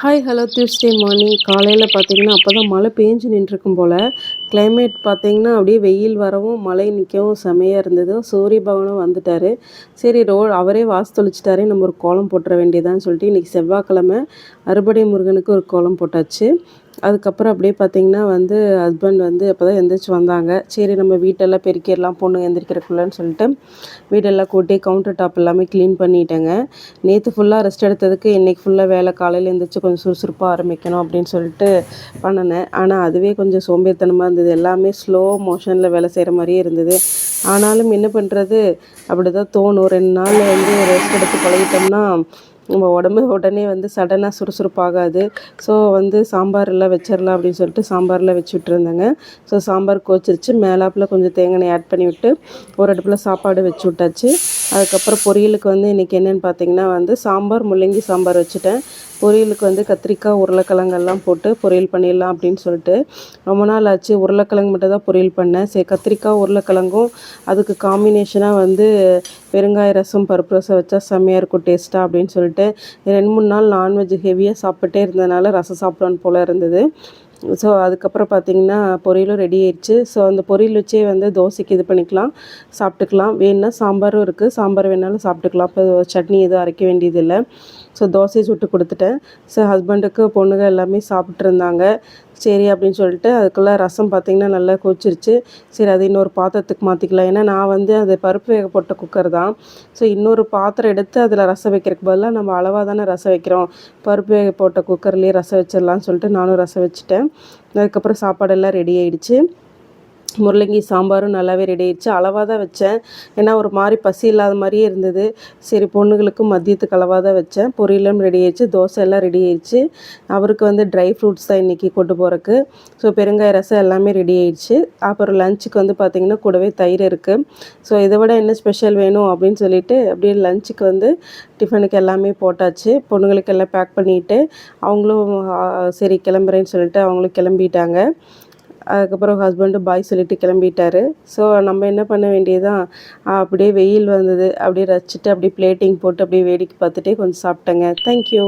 Hi hello Tuesday morning காலையில் பார்த்தீங்கன்னா அப்போ தான் மழை பேஞ்சு நின்றுருக்கும் போல். கிளைமேட் பார்த்தீங்கன்னா அப்படியே வெயில் வரவும் மழை நிற்கவும் செமையாக இருந்தது. சூரிய பகவானும் வந்துட்டார். சரி ரோ அவரே வாசு தொளிச்சிட்டாரே நம்ம ஒரு கோலம் போட்டுற வேண்டியதான்னு சொல்லிட்டு இன்றைக்கி செவ்வாய்க்கிழமை அறுபடை முருகனுக்கு ஒரு கோலம் போட்டாச்சு. அதுக்கப்புறம் அப்படியே பார்த்திங்கன்னா வந்து ஹஸ்பண்ட் வந்து அப்போ தான் எந்திரிச்சு வந்தாங்க. சரி நம்ம வீட்டெல்லாம் பெருக்கிடலாம் பொண்ணு எந்திரிக்கிறக்குள்ளன்னு சொல்லிட்டு வீடெல்லாம் கூட்டி கவுண்டர் டாப் எல்லாமே க்ளீன் பண்ணிட்டேங்க. நேற்று ஃபுல்லாக ரெஸ்ட் எடுத்ததுக்கு இன்றைக்கி ஃபுல்லாக வேலை காலையில் எழுந்திரிச்சு கொஞ்சம் சுறுசுறுப்பாக ஆரம்பிக்கணும் அப்படின்னு சொல்லிட்டு பண்ணினேன். ஆனால் அதுவே கொஞ்சம் சோம்பேறித்தனமாக இருந்தது. எல்லாமே ஸ்லோ மோஷனில் வேலை செய்கிற மாதிரியே இருந்தது. ஆனாலும் என்ன பண்ணுறது அப்படி தான் தோணும். ரெண்டு நாள் வந்து ரெஸ்ட் எடுத்து பழகிட்டோம்னா நம்ம உடம்பு உடனே வந்து சடனாக சுறுசுறுப்பாகாது. ஸோ வந்து சாம்பாரில் வச்சிடலாம் அப்படின்னு சொல்லிட்டு சாம்பாரில் வச்சு விட்டுருந்தேங்க ஸோ சாம்பார் கோச்சிருச்சு. மேலாப்பில் கொஞ்சம் தேங்காய் ஆட் பண்ணி விட்டு ஒரு அடுப்பில் சாப்பாடு வச்சு விட்டாச்சு அதுக்கப்புறம் பொரியலுக்கு வந்து இன்றைக்கி என்னென்னு பார்த்தீங்கன்னா வந்து சாம்பார் முள்ளங்கி சாம்பார் வச்சுட்டேன். பொரியலுக்கு வந்து கத்திரிக்காய் உருளைக்கிழங்கெல்லாம் போட்டு பொரியல் பண்ணிடலாம் அப்படின்னு சொல்லிட்டு ரொம்ப நாள் ஆச்சு. உருளைக்கிழங்கு மட்டும் தான் பொரியல் பண்ணேன். சரி கத்திரிக்காய் உருளைக்கிழங்கும் அதுக்கு காம்பினேஷனாக வந்து பெருங்காய ரசம் பருப்பு ரசம் வச்சா செம்மையாக இருக்கும் டேஸ்ட்டாக அப்படின்னு சொல்லிட்டு ரெண்டு மூணு நாள் நான்வெஜ் ஹெவியாக சாப்பிட்டே இருந்ததுனால ரசம் சாப்பிடணும் போல் இருந்தது. ஸோ அதுக்கப்புறம் பார்த்திங்கன்னா பொரியலும் ரெடி ஆயிடுச்சு. ஸோ அந்த பொரியல் வச்சே வந்து தோசைக்கு இது பண்ணிக்கலாம் சாப்பிட்டுக்கலாம். வேணுன்னா சாம்பாரும் இருக்குது சாம்பார் வேணாலும் சாப்பிட்டுக்கலாம். இப்போ சட்னி எதுவும் அரைக்க வேண்டியதில்லை. ஸோ தோசையை சுட்டு கொடுத்துட்டேன். ஸோ ஹஸ்பண்டுக்கு பொண்ணுங்க எல்லாமே சாப்பிட்ருந்தாங்க சரி அப்படின்னு சொல்லிட்டு அதுக்குள்ளே ரசம் பார்த்திங்கன்னா நல்லா கொச்சிருச்சு சரி அது இன்னொரு பாத்திரத்துக்கு மாற்றிக்கலாம் ஏன்னா நான் வந்து அது பருப்பு வேக போட்ட குக்கர் தான். ஸோ இன்னொரு பாத்திரம் எடுத்து அதில் ரசம் வைக்கிறதுக்கு பதிலாக நம்ம அளவாக தானே ரசம் வைக்கிறோம். பருப்பு வேக போட்ட குக்கர்லேயே ரசம் வச்சிடலான்னு சொல்லிட்டு நானும் ரசம் வச்சுட்டேன். அதுக்கப்புறம் சாப்பாடெல்லாம் ரெடி ஆகிடுச்சு முள்ளங்கி சாம்பாரும் நல்லாவே ரெடி ஆயிடுச்சு. அளவாக தான் வச்சேன். ஏன்னா ஒரு மாதிரி பசி இல்லாத மாதிரியே இருந்தது. சரி பொண்ணுங்களுக்கும் மதியத்துக்கு அளவாக தான் வச்சேன். பொரியலும் ரெடி ஆயிடுச்சு. தோசை எல்லாம் ரெடி ஆயிடுச்சு. அவருக்கு வந்து ட்ரை ஃப்ரூட்ஸ் தான் இன்றைக்கி கொண்டு போகிறக்கு ஸோ பெருங்காய ரசம் எல்லாமே ரெடி ஆயிடுச்சு. அப்புறம் லஞ்சுக்கு வந்து பார்த்திங்கன்னா கூடவே தயிர் இருக்குது ஸோ இதை விட என்ன ஸ்பெஷல் வேணும் அப்படின்னு சொல்லிட்டு அப்படியே லஞ்சுக்கு வந்து டிஃபனுக்கு எல்லாமே போட்டாச்சு. பொண்ணுங்களுக்கு எல்லாம் பேக் பண்ணிவிட்டு அவங்களும் சரி கிளம்புறேன்னு சொல்லிட்டு அவங்களும் கிளம்பிட்டாங்க. அதுக்கப்புறம் ஹஸ்பண்டும் பாய் சொல்லிட்டு கிளம்பிட்டாரு. ஸோ நம்ம என்ன பண்ண வேண்டியதான் அப்படியே வெயில் வந்தது. அப்படியே ரசிச்சுட்டு அப்படியே பிளேட்டிங் போட்டு அப்படியே வேடிக்கை பார்த்துட்டே கொஞ்சம் சாப்பிட்டேங்க. தேங்க்யூ